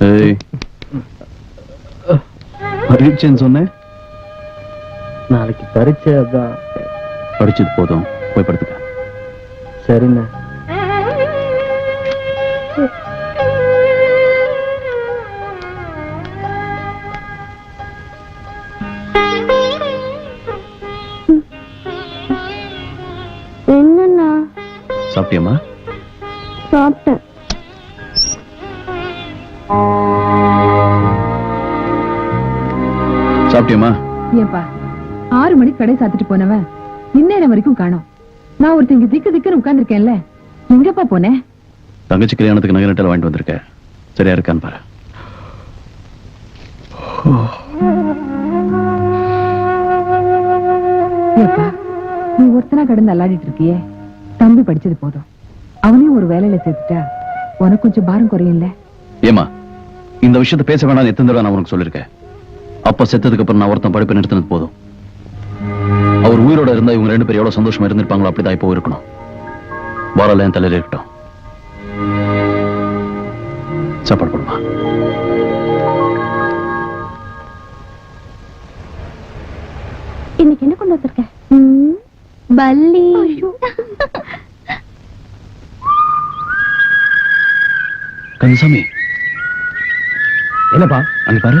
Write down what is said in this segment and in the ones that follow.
ஏய். பரீட்சைன்னு சொன்னேன். நாளைக்கு பரீட்சை அதான். படிச்சது போதும். போய் படுத்துக்க. சரிண்ணே. என்னண்ணா? சாப்பிட்டியம்மா? சாப்பிட்டேன். சாப்பிட்டியம்மா? ஏன்பா ஆறு மணிக்கு கடை சாத்திட்டு போனவன் இந்நேரம் வரைக்கும் காணோம். நான் ஒருத்தன் இங்க திக்கு திக்குன்னு உட்கார்ந்திருக்கேன்ல எங்கப்பா போனேன் தங்கச்சி கல்யாணத்துக்கு நகை நட்டல் வாங்கிட்டு வந்திருக்க. சரியா இருக்கான்னு பாரு. ஏப்பா நீ ஒருத்தனா கடந்து அல்லாடிட்டு இருக்கியே? தம்பி படிச்சது போதும். அவனையும் ஒரு வேலையில சேர்த்துட்டா உனக்கு கொஞ்சம் பாரம் குறையும்ல? ஏமா இந்த விஷயத்தை பேச வேணாம் எத்தனை தடவை நான் உனக்கு சொல்லிருக்கேன் அப்பா செத்ததுக்கு அப்புறம் நான் ஒருத்தன் படிப்பை நிறுத்தினது போதும். அவர் உயிரோட இருந்தா இவங்க ரெண்டு பேரும் எவ்வளவு சந்தோஷமா இருந்திருப்பாங்களோ அப்படிதான் இப்போ இருக்கணும். வாரால என் தலையில இருக்கட்டும். சாப்பாடு போடுமா? இன்னைக்கு என்ன கொண்டு வந்திருக்க? பல்லி. கந்தசாமி. என்னப்பா அங்க பாரு.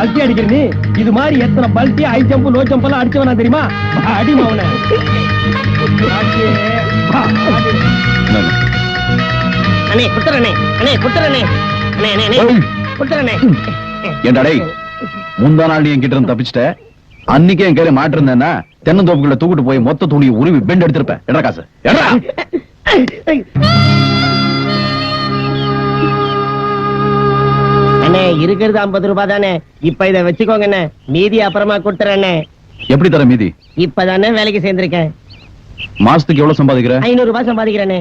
பல்ட்டி அடிக்கிற நீ இது மாதிரி எத்தனை பல்ட்டி ஹை ஜம்ப் லோ ஜம்ப் எல்லாம் அடிச்சவனா தெரியுமா? அடி மவன. அண்ணே குத்துறனே அண்ணே குத்துறனே அண்ணே அண்ணே குத்துறனே ஏன்டா டேய் முந்தா நாள் நீ என்கிட்ட இருந்து தப்பிச்சிட்ட. அன்னைக்கே என் கையில மாட்டிருந்தேன்னா தென்னந்தோப்புக்குள்ள தூக்கிட்டு போய் மொத்த துணியை உருவி பெண்ட் எடுத்திருப்பேன். எடா காசு. எடா அண்ணே இருக்கிறது ஐம்பது ரூபாய் தானே இப்ப இத வச்சுக்கோங்க அண்ணே மீதி அப்புறமா கொடுத்துறேண்ணே. எப்படி தர மீதி? இப்பதானே வேலைக்கு சேர்ந்திருக்கேன். மாசத்துக்கு எவ்வளவு சம்பாதிக்கிற? ஐநூறு ரூபாய் சம்பாதிக்கிறேனே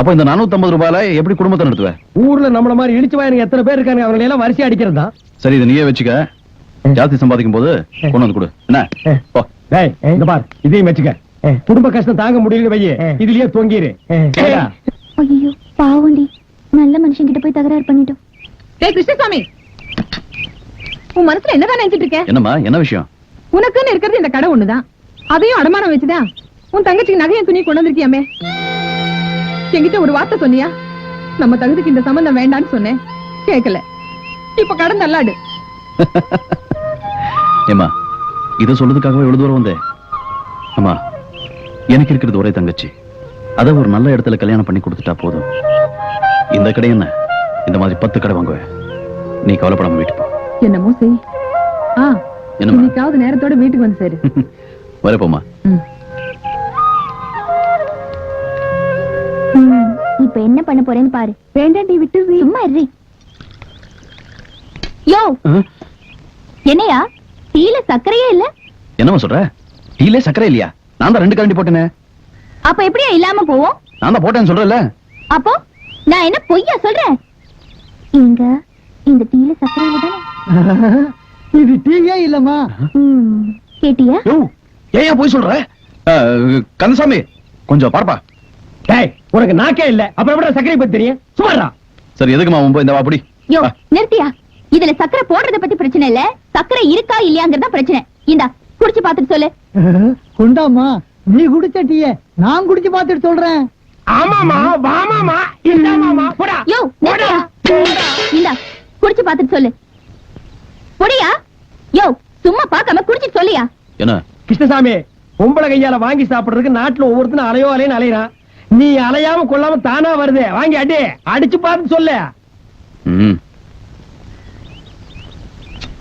அப்ப இந்த 450 ரூபாயில எப்படி குடும்பத்தை நடத்துவ? ஊர்ல நம்மள மாதிரி இடிச்சு வாயனுக்கு எத்தனை பேர் இருக்காங்க அவங்க எல்லாம் வரிசை அடிக்கிறதா சரி இதை நீயே வச்சுக்க. ஜாஸ்தி சம்பாதிக்கும் போது கொண்டு வந்து கொடு. என்ன? போ. டேய் இந்த பார். இதையும் வச்சுக்க. குடும்ப கஷ்டம் தாங்க முடியல வையே. இதுலயே தொங்கிரு? ஐயோ பாவண்டி. நல்ல மனுஷன் கிட்ட போய் தகராறு பண்ணிட்டோம். டேய் கிருஷ்ணசாமி. உன் மனசுல என்னதான் நினைச்சிட்டு இருக்க? என்னம்மா என்ன விஷயம்? உனக்குன்னு இருக்கிறது இந்த கடை ஒண்ணுதான். அதையும் அடமானம் வச்சுதான் உன் தங்கச்சிக்கு நகையும் துணி கொண்டு வந்திருக்கியாமே? என்கிட்ட ஒரு வார்த்தை சொன்னியா? நம்ம தகுதிக்கு இந்த சம்பந்தம் வேண்டான்னு சொன்னேன். கேட்கல. இப்ப கடன் நல்லாடு ஏமா இதை சொல்றதுக்காகவே எவ்வளவு தூரம் வந்தேன். அம்மா எனக்கு இருக்கிறது ஒரே தங்கச்சி. அத ஒரு நல்ல இடத்துல கல்யாணம் பண்ணி கொடுத்துட்டா போதும். இந்த கடை என்ன? இந்த மாதிரி பத்து கடை வாங்குவேன். நீ கவலைப்படாம வீட்டுக்கு போ. என்னமோ செய் ஆ என்னம்மா? இன்னைக்காவது நேரத்தோட வீட்டுக்கு வந்து சரி. வரப்போமா ம். இப்ப என்ன பண்ண போறேன்னு பாரு. வேண்டாண்டி விட்டு சும்மா இரு. யோ! என்னையா? டீல சர்க்கரையே இல்ல? என்னம்மா சொல்ற? டீலே சக்கரை இல்லையா? நான் தான் ரெண்டு கரண்டி போட்டேனே. அப்ப எப்படியா இல்லாம போவோம்? நான் தான் போட்டேன்னு சொல்றேன்ல. அப்போ நான் என்ன பொய்யா சொல்றேன்? இங்க இந்த டீல சர்க்கரை இல்ல தானே? இது டிவியே இல்லம்மா. கேட்டியா? ஏன் போய் சொல்ற? கந்தசாமி கொஞ்சம் பார்ப்பா. டேய் உனக்கு நாக்கே இல்ல. அப்புறம் எப்படி சக்கரை பத்தி தெரியும்? சுமாரா சரி எதுக்குமா உன் இந்த வா அப்படி யோ நிறுத்தியா? இதுல சக்கரை போடுறத பத்தி பிரச்சனை இல்ல. சக்கரை இருக்கா இல்லையாங்கிறதா பிரச்சனை. இந்தா குடிச்சு பாத்துட்டு சொல்லு. கொண்டாமா நீ குடிச்ச டீய நான் குடிச்சு பார்த்துட்டு சொல்றேன். ஆமாமா வாமாமா இல்லாமாமா போடா யோ நிறுத்தியா இந்தா குடிச்சு பாத்துட்டு சொல்லு. பொடியா? யோ சும்மா பார்க்காம குடிச்சிட்டு சொல்லியா? என்ன? கிருஷ்ணசாமி பொம்பளை கையால வாங்கி சாப்பிடுறதுக்கு நாட்டுல ஒவ்வொருத்தனும் அலையோ அலைன்னு அலையறான். நீ அலையாம கொள்ளாம தானா வருது? வாங்கி அடி அடிச்சு பார்த்து சொல்லு. ம்.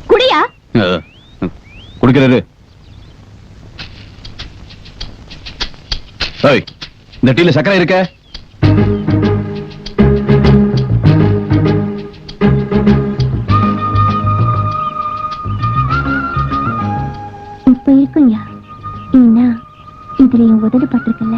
குடியா? குடிக்கிறாரு இந்த டீல சக்கரை இருக்க. இப்ப இருக்குங்க ஏன்னா இதுல என் உதடு பட்டிருக்கல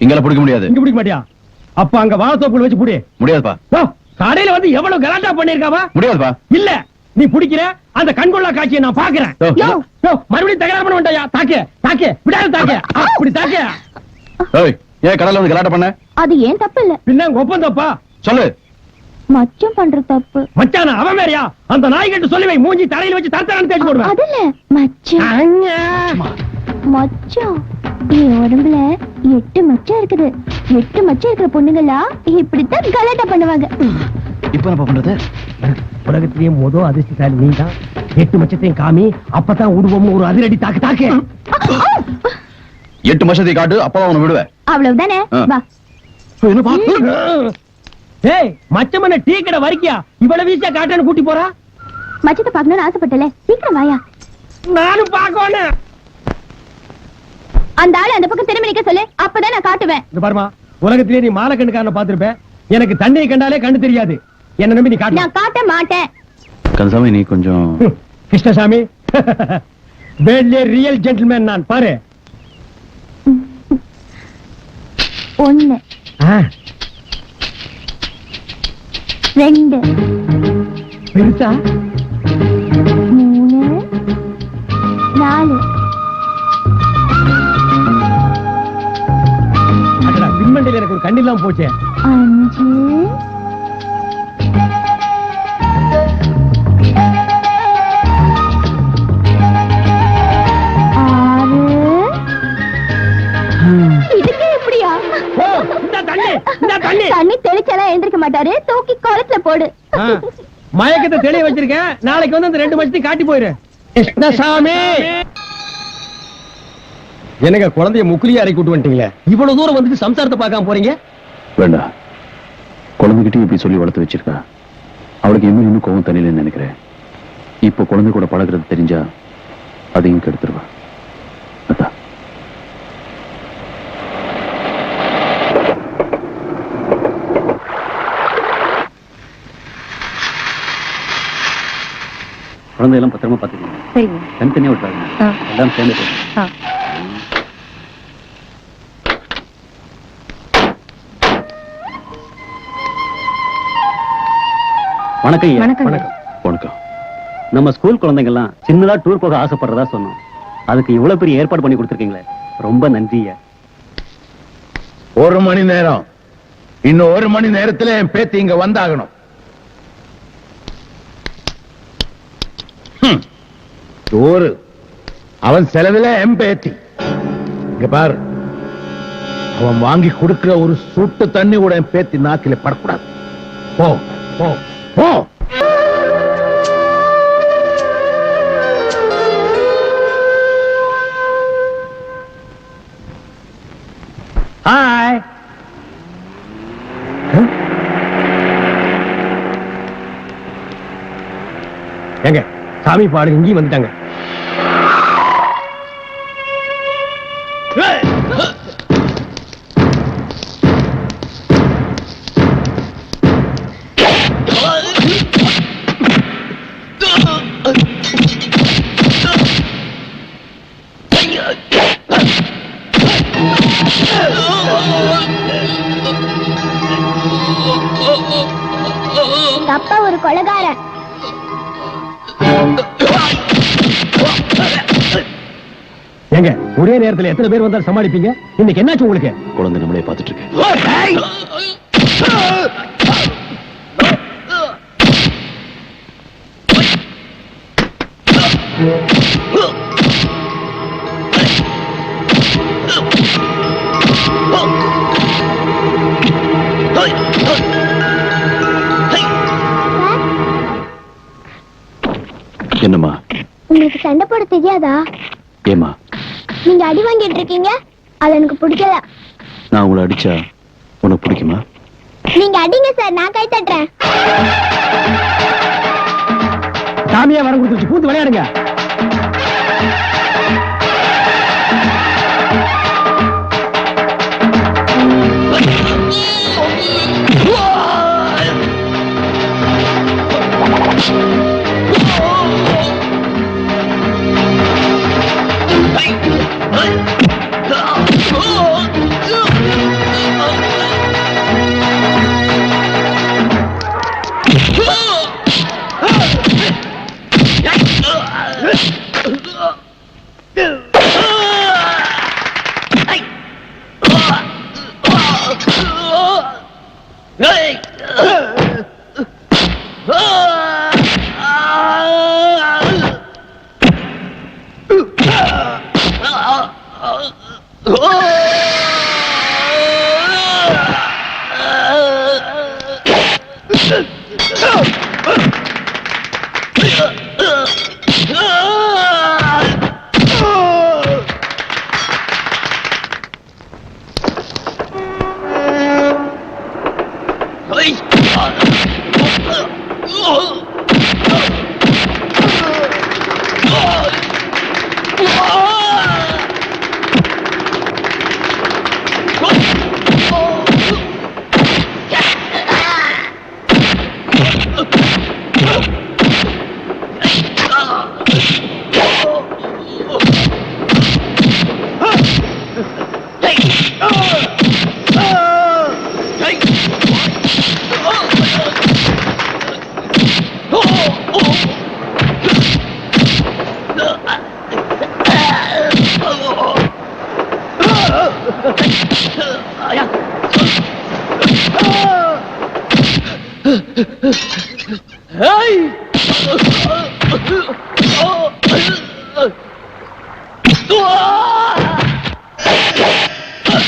இங்கெல்லாம் பிடிக்க முடியாது. இங்க பிடிக்க மாட்டியா? அப்ப அங்க வாசப்புல வச்சு புடி. முடியாதுப்பா. கடையில வந்து எவ்வளவு கலாட்டா பண்ணிருக்காவா முடியாதுப்பா. இல்ல நீ பிடிக்கிற அந்த கண்கொள்ளா காட்சியை நான் பாக்குறேன் யோ, யோ, யோ, மறுபடியும் தகராறு பண்ண வேண்டாயா? தாக்கு தாக்கு விடாத தாக்கு. அப்படி தாக்கு. ஏய் ஏன் கடல்ல வந்து கலாட்டம் பண்ண? அது ஏன் தப்பு இல்ல பின்ன உங்க ஒப்பந்தப்பா சொல்லு. மச்சம் பண்ற தப்பு. மச்சான அவன் வேறயா? அந்த நாய்கிட்ட சொல்லி வை மூஞ்சி தலையில வச்சு தரத்தரான்னு தேடி போடுவேன். அது இல்ல மச்சம். அங்க. மச்சம் என் உடம்புல எட்டு மச்சம் இருக்குது. எட்டு மச்சம் இருக்கிற பொண்ணுங்களா இப்படித்தான் கலாட்டா பண்ணுவாங்க. இப்ப என்ன பண்றது? உலகத்திலேயே மொத அதிர்ஷ்டசாலி நீ தான் எட்டு மச்சத்தையும் காமி அப்பதான் உருவம் ஒரு அதிரடி தாக்கு தாக்கு. எட்டு வருஷத்தை காட்டு அப்பா அவனை விடுவேன். அவ்வளவுதானே. வா. ஏய் மச்சமன டீ கடை வரைக்கியா இவ்வளவு வீசா காட்டான்னு கூட்டி போறா? மச்சத்தை பார்க்கணும்னு ஆசைப்பட்டல சீக்கிரம் வாயா. நானும் பாக்கணும் அந்த ஆளு அந்த பக்கம் திரும்பி நிக்க சொல்லு. அப்பதான் நான் காட்டுவேன். இந்த பாருமா உலகத்திலேயே நீ மாலை கண்ணுக்காரன பாத்திருப்ப எனக்கு தண்ணியை கண்டாலே கண்ணு தெரியாது. என்ன நம்பி நீ காட்டு நான் காட்ட மாட்டேன். கந்தசாமி நீ கொஞ்சம் கிருஷ்ணசாமி. வேட்லே ரியல் ஜென்டில்மேன் நான் பாரு. ஒண்ணு. ஆ, ரெண்டு. பெருசா? மூணு. நாலு. அடடா பின்மண்டையில எனக்கு ஒரு கண்ணில்லாம் போச்சே. அஞ்சு. தண்ணி எழுந்திருக்க மாட்டாரு. தூக்கி குளத்துல போடு. மயக்கத்தை தெளிய வச்சிருக்கேன். நாளைக்கு வந்து அந்த ரெண்டு மச்சத்தையும் காட்டி போயிரு. கிருஷ்ணசாமி! என்னங்க குழந்தைய முக்குலியா இறக்கி விட்டு வந்துட்டீங்களே? இவ்வளவு தூரம் வந்துட்டு சம்சாரத்தை பார்க்காம போறீங்க? வேண்டாம் குழந்தைகிட்டயும் இப்படி சொல்லி வளர்த்து வச்சிருக்கா. அவளுக்கு இன்னும் இன்னும் கோவம் தண்ணிலன்னு நினைக்கிறேன். இப்போ குழந்தை கூட பழகுறது தெரிஞ்சா அதையும் கெடுத்துருவா. அதான் குழந்தையெல்லாம் பத்திரமா பார்த்துக்கணும் சரிங்க. தனித்தனியா விட்டாங்க. எல்லாம் சேர்ந்து. வணக்கம். வணக்கம் வணக்கம். நம்ம ஸ்கூல் குழந்தைங்க எல்லாம் சின்னதா டூர் போக ஆசைப்படுறதா சொன்னோம். அதுக்கு இவ்வளவு பெரிய ஏற்பாடு பண்ணி கொடுத்துருக்கீங்களே. ரொம்ப நன்றியா ஒரு மணி நேரம். இன்னும் ஒரு மணி நேரத்துல என் பேத்தி இங்க வந்தாகணும். ஒரு அவன் செலவுல என் பேத்தி. இங்க பாரு. அவன் வாங்கி கொடுக்கிற ஒரு சுட்டு தண்ணி கூட என் பேத்தி நாக்கில படக்கூடாது. போ போ. போ. ஹாய் ஏங்க சாமி பாடு இங்கேயும் வந்துட்டாங்க. அப்பா ஒரு கொலகாரன். ஏங்க ஒரே நேரத்துல எத்தனை பேர் வந்தாலும் சமாளிப்பீங்க? இன்னைக்கு என்னாச்சு உங்களுக்கு? குழந்தை நம்மளே பார்த்துட்டு இருக்கு தெரியாதா? ஏமா நீங்க அடி வாங்கிட்டு இருக்கீங்க? அது எனக்கு பிடிக்கல. நான் உங்களை அடிச்சா உனக்கு பிடிக்குமா? நீங்க அடிங்க சார் நான் கை தட்டுறேன். சாமியா வரம் கொடுத்துருச்சு பூத்து விளையாடுங்க. 으아!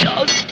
shot.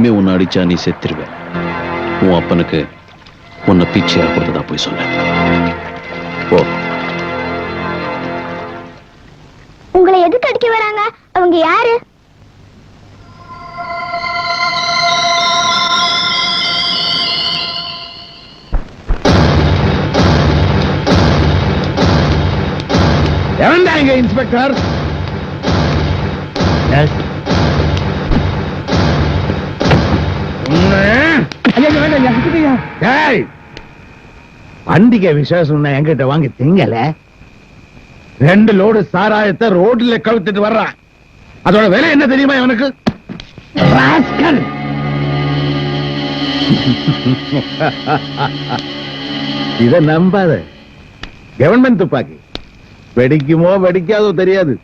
இனிமே உன்னை அடிச்சா நீ செத்துருவ உன் அப்பனுக்கு உன்னை பிச்சையா கொடுத்ததா போய் சொல்ல ஓ உங்களை எதுக்கு அடிக்க வராங்க? அவங்க யாரு? எவன்டா இன்ஸ்பெக்டர். ஐயா ஏய்! பண்டிகை விசேஷம் என்கிட்ட வாங்கி திங்கல. ரெண்டு லோடு சாராயத்தை ரோட்ல கவுத்துட்டு வர்றான் அதோட விலை என்ன தெரியுமா இவனுக்கு? ராஸ்கல். இத நம்பாத. கவர்மெண்ட் துப்பாக்கி. வெடிக்குமோ வெடிக்காதோ தெரியாது.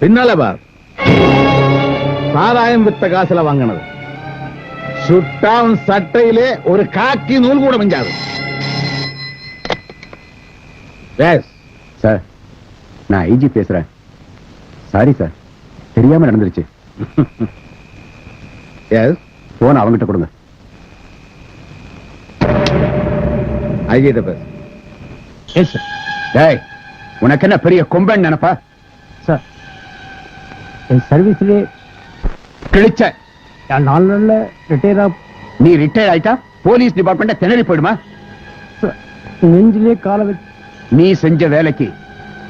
பின்னால பார். சாராயம் வித்த காசுல வாங்கினது. சுட்டான் சட்டையிலே ஒரு காக்கி நூல் கூட மிஞ்சாது. சார் நான் ஐஜி பேசுறேன். சாரி சார் தெரியாம நடந்துருச்சு. போன் அவங்கிட்ட கொடுங்க. ஐஜிட்ட பேசு டேய் உனக்கு என்ன பெரிய கொம்பன் நினைப்பா? சார் என் சர்வீஸ்லயே கிழிச்ச நாலு நாள்ல ரிட்டையர் நீ ரிட்டையர் ஆயிட்டா? போலீஸ் டிபார்ட்மெண்ட் திணறி போயிடுமா? நெஞ்சிலே கால வச்சு நீ செஞ்ச வேலைக்கு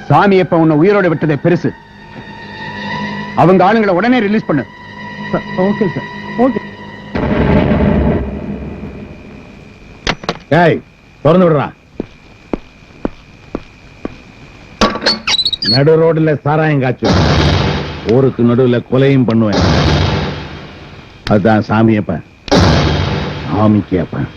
சாமி எப்ப உன்னை உயிரோட விட்டதே பெருசு. அவங்க ஆளுங்களை உடனே ரிலீஸ் பண்ணு. ஓகே சார் ஓகே ஏய் திறந்து விடுறான் நடு ரோடுல சாராயம் காய்ச்சு ஊருக்கு நடுவுல கொலையும் பண்ணுவேன். அதுதான் சாமியப்பன். சாமிக்கு அப்பன்.